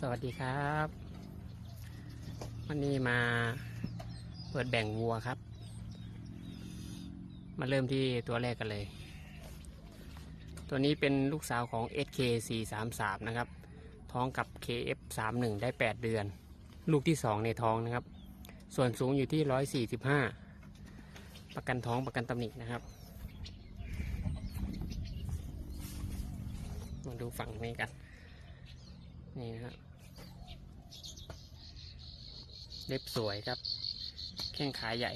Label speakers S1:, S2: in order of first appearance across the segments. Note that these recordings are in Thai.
S1: สวัสดีครับ วันนี้มาเปิดแบ่งวัวครับ มาเริ่มที่ตัวแรกกันเลย ตัวนี้เป็นลูกสาวของ SK433 นะครับ ท้องกับ KF31 ได้ 8 เดือน ลูกที่ 2 ในท้องนะครับ ส่วนสูงอยู่ที่ 145 ประกันท้องประกันตำหนินะครับ มาดูฝั่งนี้กันนี่นะครับ เล็บสวยครับ แข้งขาใหญ่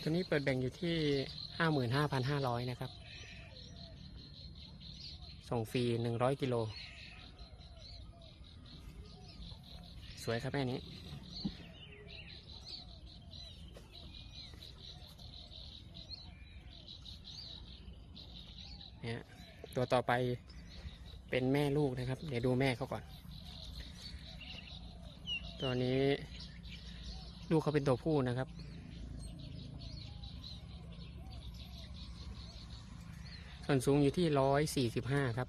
S1: ตัวนี้เปิดแบ่งอยู่ที่ห้าหมื่นห้าพันห้าร้อยนะครับ ส่งฟรีหนึ่งร้อยกิโล สวยครับแม่นี้เนี่ยตัวต่อไป เป็นแม่ลูกนะครับ เดี๋ยวดูแม่เขาก่อนตัวนี้ลูกเขาเป็นตัวผู้นะครับ ส่วนสูงอยู่ที่ร้อยสี่สิบห้าครับ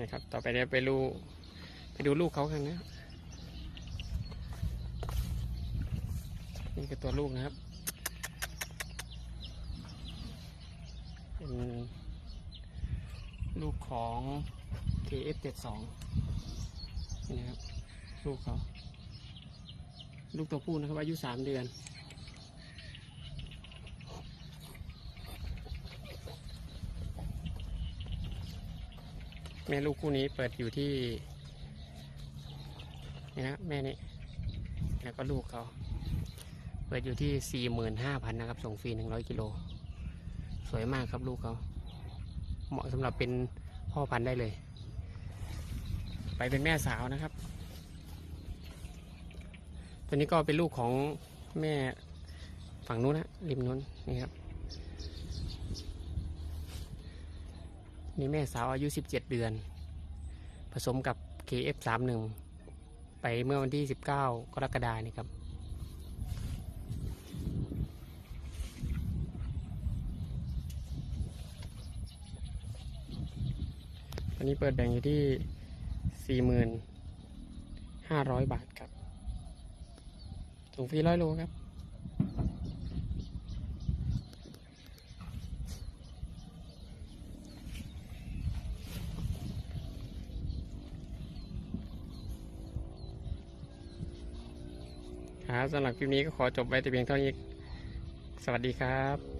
S1: นะครับ ต่อไปเดี๋ยวไปดูไปดูลูกเขากันนะ นี่คือตัวลูกนะครับเป็นลูกของ KF72 นี่นะครับ ลูกเขา ลูกตัวผู้นะครับอายุสามเดือน แม่ลูกคู่นี้เปิดอยู่ที่นี่นะแม่นี่แล้วก็ลูกเขาเปิดอยู่ที่สี่หมื่นห้าพันนะครับ ส่งฟรีหนึ่งร้อยกิโล สวยมากครับลูกเขาเหมาะสำหรับเป็นพ่อพันธุ์ได้เลย ไปเป็นแม่สาวนะครับ ตัวนี้ก็เป็นลูกของแม่ฝั่งนู้นนะริมนู้นนี่ครับ นี่แม่สาวอายุ 17 เดือน ผสมกับ KF31 ไปเมื่อวันที่ 19 กรกฎานี่ครับ ตอนนี้เปิดแบ่งอยู่ที่ 4,500 บาทครับส่งฟรีร้อยโลครับ ครับสำหรับคลิปนี้ก็ขอจบไว้แต่เพียงเท่านี้ สวัสดีครับ